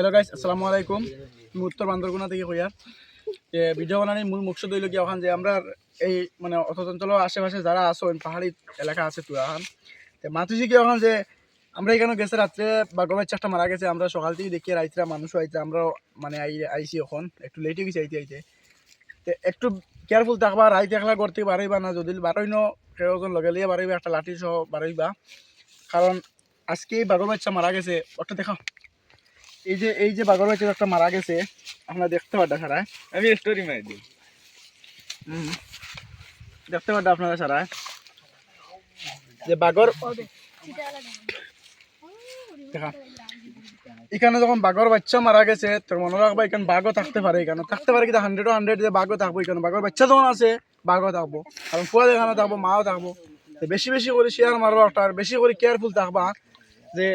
Hello guys আসসালামু আলাইকুম আমি উত্তর বান্দরগুনা থেকে কইয়ার যে ভিডিও বানানোর মূল মকসদ হইল কি ওখান যে আমরা এই মানে অত অঞ্চলের আশেপাশে যারা আছো পাহাড়ি এলাকা আছে তো এখন, তো মাতুছি কি ওখান যে আমরা এখানে গেছে রাত্রে বাঘ বাচ্চা মারা গেছে, আমরা সকাল থেকে দেখি, রাইতরা মানুষও আইতে আমরা মানে আই, আইছি এখন, একটু লেটে গেছি, আইতে আইতে। তো একটু কেয়ারফুল থাকবা, রাইতে একলা করতে বাড়াইবা না, যদি বারোই ন কেউজন লগে লিয়ে বাড়াইবা, একটা লাঠি সহ বাড়াইবা। কারণ আজকে এই বাঘ বাচ্চা মারা গেছে, ওটা দেখাও। এই যে এই যে বাঘর বাচ্চা একটা মারা গেছে আপনারা দেখতে পারটা সারা। আমি স্টোরি মারি দিই। দেখতে পারটা আপনারা সারা। যে বাঘর দেখা। এখানে যখন বাঘর বাচ্চা মারা গেছে তোর মনে রাখবা এখানে বাঘও থাকতে পারে এখানে থাকতে পারে কিন্তু হান্ড্রেড হান্ড্রেড যে বাঘও থাকব এখানে বাঘর বাচ্চা যখন আছে বাঘও থাকব। কারণ পুয়া এখানে থাকব মাও থাকব। বেশি বেশি করে শেয়ার মারবা একটা আর বেশি করে কেয়ারফুল থাকবা যে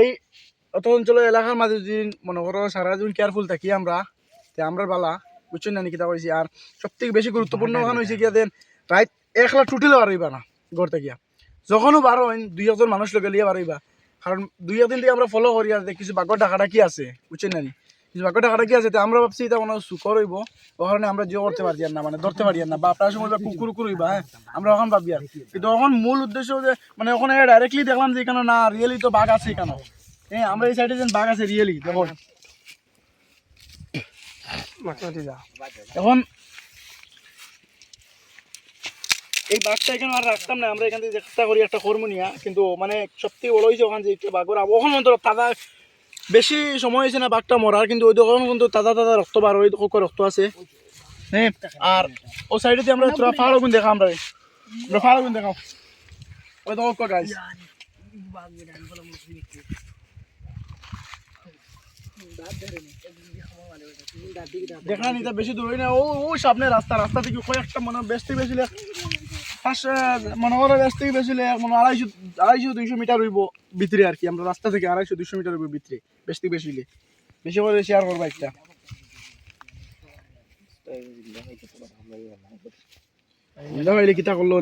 এই অত অঞ্চলের এলাকার মাঝে যদি মনে করো সারা যদি কেয়ারফুল থাকি আমরা তে আমরা বালা বুঝছেন না নাকি তা কইছি? আর সব থেকে বেশি গুরুত্বপূর্ণ ওখানে হয়েছে গিয়া দেন রাইট একলা টুটিলে বাড়াইবা না গড়তে গিয়া যখনও বারো দুই একজন মানুষ লোকে লিয়ে বাড়াইবা। কারণ দুই একদিন থেকে আমরা ফলো করি আর কিছু বাঘর টাকাটা কি আছে বুঝছেন না? কিছু বাঘর টাকাটা কি আছে তে আমরা ভাবছি এটা কোনো সুকর হইব ওখানে আমরা জিও করতে পারি না মানে ধরতে পারি না। বা আপনার সময় কুকুর কুকুর হইবা হ্যাঁ আমরা ওখানে ভাবি আর কিন্তু ওখান মূল উদ্দেশ্য যে মানে ওখানে ডাইরেক্টলি দেখলাম যে এখানে না রিয়েলি তো বাঘ আছে এখানে। হ্যাঁ আমরা এই সাইডে যে বাঘ আছে রিয়েলি দেখুন। এখন এই বাঘটা এখানে আর রাখতাম না, আমরা এখান থেকে চেষ্টা করি, একটা নিয়া। কিন্তু মানে সব থেকে বড় হয়েছে ওখানে যে বাঘর ওখানে অন্তত তাজা বেশি সময় হয়েছে না বাঘটা মরার, কিন্তু ওই দোকান কিন্তু তাজা তাজা রক্ত বার ওই দোকান রক্ত আছে। হ্যাঁ আর ও সাইডে আমরা তোরা পাহাড় গুণ দেখা, আমরা আমরা পাহাড় গুণ দেখাও। ওই দোকান গাইজ দেখা নিতে বেশি দূর না। ও ও সামনে রাস্তা রাস্তা থেকে কয়েকটা মনে বেশ বেশি মনে করো থেকে বেশি মনে আড়াইশো আড়াইশো দুইশো মিটার হইব ভিতরে আর কি। আমরা রাস্তা থেকে আড়াইশো দুইশো মিটার হইব ভিতরে বেশ থেকে বেশি লে বেশি করে শেয়ার করব একটা। পারলে কিতা করল